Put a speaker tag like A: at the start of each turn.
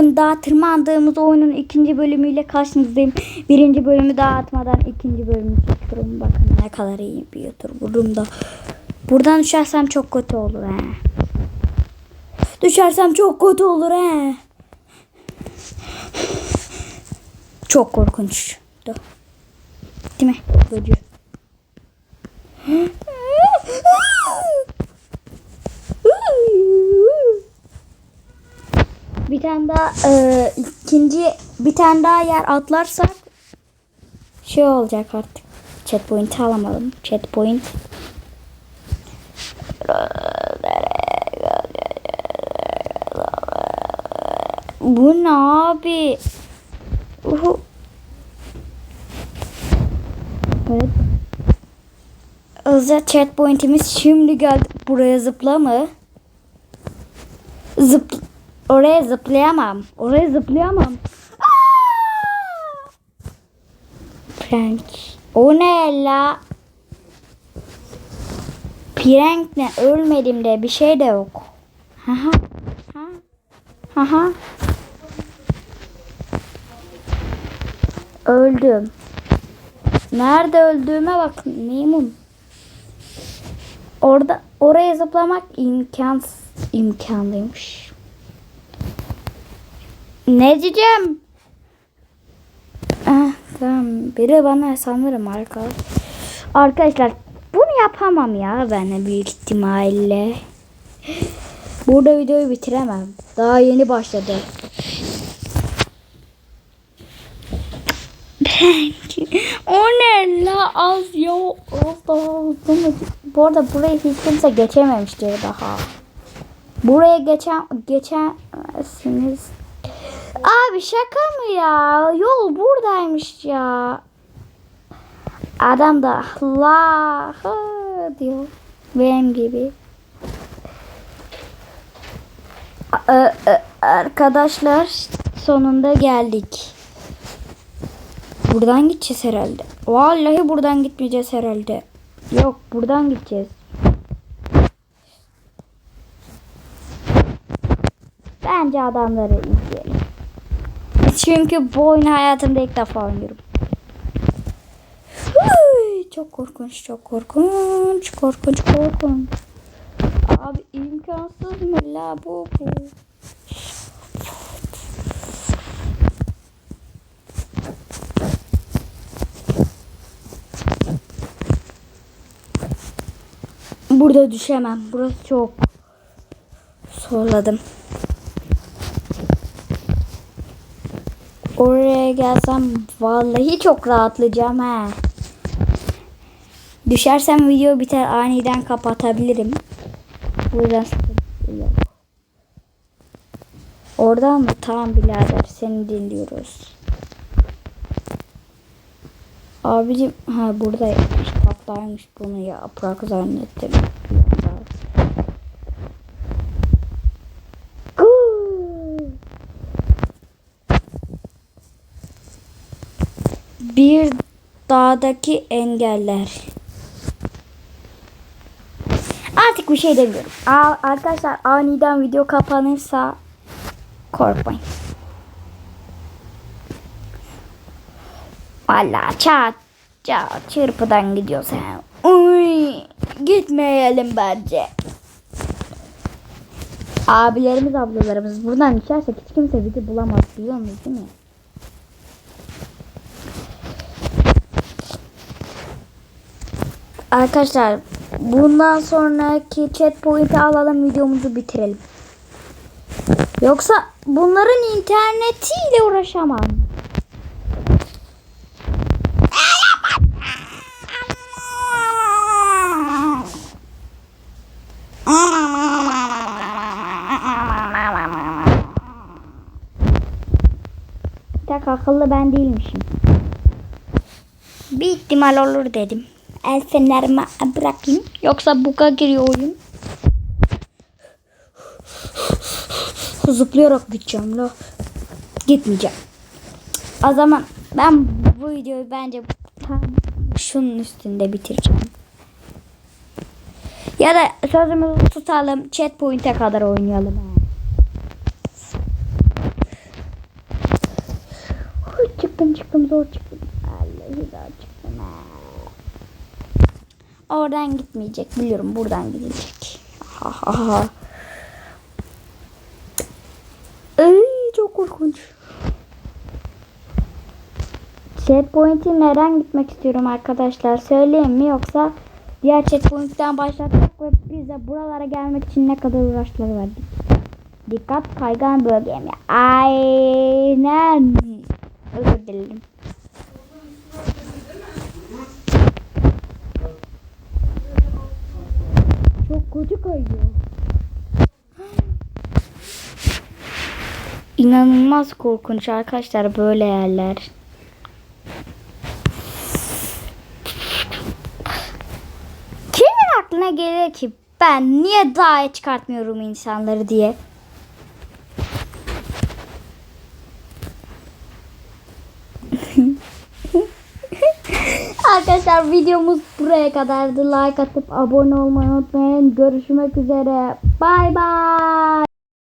A: Daha tırmandığımız oyunun ikinci bölümüyle karşınızdayım. Birinci bölümü daha atmadan ikinci bölümü çekiyorum. Bakın ne kadar iyi bir YouTuber'ım da. Buradan düşersem çok kötü olur he. Düşersem çok kötü olur he. Çok korkunç. Değil mi? Böcü. Daha e, ikinci bir tane daha yer atlarsak şey olacak artık. Chat point alamadım. Chat point. Bu ne abi? Uhu. Evet. Hızlı chat pointimiz şimdi geldi. Buraya zıpla mı? Zıp oraya zıplayamam. Oraya zıplayamam. Aa! Frank. O ne la? Prank ne? Ölmedim de bir şey de yok. Haha. Ha. Haha. Öldüm. Nerede öldüğüme bak Mimun. Orada oraya zıplamak imkansız imkanlıymış. Ne diyeceğim? Ah, tamam. Biri bana sanırım arka. Arkadaşlar bunu yapamam ya ben büyük ihtimalle. Burada videoyu bitiremem. Daha yeni başladı. o ne la az ya hızlı Bu arada burayı hiç kimse geçememiştir daha. Buraya geçen geçemezsiniz. Abi şaka mı ya? Yol buradaymış ya. Adam da Allah diyor. Benim gibi. A- a- Arkadaşlar sonunda geldik. Buradan gideceğiz herhalde. Vallahi buradan gitmeyeceğiz herhalde. Yok buradan gideceğiz. Bence adamları izleyelim. Çünkü bu oyunu hayatımda ilk defa oynuyorum. Çok korkunç, çok korkunç, korkunç, korkunç. Abi imkansız mı la bu bu? Burada düşemem. Burası çok zorladım. Oraya gelsem vallahi çok rahatlayacağım ha. Düşersem video biter aniden kapatabilirim. Buradan sıkıntı yok. Oradan mı? Tamam birader seni dinliyoruz. Abicim ha buradaymış kaplaymış bunu yaprak zannettim. Bir dağdaki engeller. Artık bir şey demiyorum. Aa, arkadaşlar aniden video kapanırsa korkmayın. Valla çat çat çırpıdan gidiyoruz ha. Uy, gitmeyelim bence. Abilerimiz ablalarımız buradan içersek hiç kimse bizi bulamaz biliyor musunuz değil mi? Arkadaşlar bundan sonraki chat point'i alalım videomuzu bitirelim. Yoksa bunların internetiyle uğraşamam. Tek akıllı ben değilmişim. Bir ihtimal olur dedim. El fenerimi bırakayım. Yoksa buga giriyor oyun. Zıplayarak gideceğim la. Gitmeyeceğim. O zaman ben bu videoyu bence şunun üstünde bitireceğim. Ya da sözümüzü tutalım. Chat point'e kadar oynayalım. ha. çıktım çıktım zor çıktım. Vallahi zor çıktım. ha. Oradan gitmeyecek biliyorum buradan gidecek. Ha ha ha. Ay çok korkunç. Checkpoint'i nereden gitmek istiyorum arkadaşlar? Söyleyeyim mi yoksa diğer checkpoint'ten başlatmak ve biz de buralara gelmek için ne kadar uğraşları verdik. Dikkat kaygan bölgem ya. Aynen. Özür dilerim. Kötü kayıyor. İnanılmaz korkunç arkadaşlar böyle yerler. Kimin aklına gelir ki ben niye dağa çıkartmıyorum insanları diye. Arkadaşlar videomuz buraya kadardı. Like atıp abone olmayı unutmayın. Görüşmek üzere. Bay bay.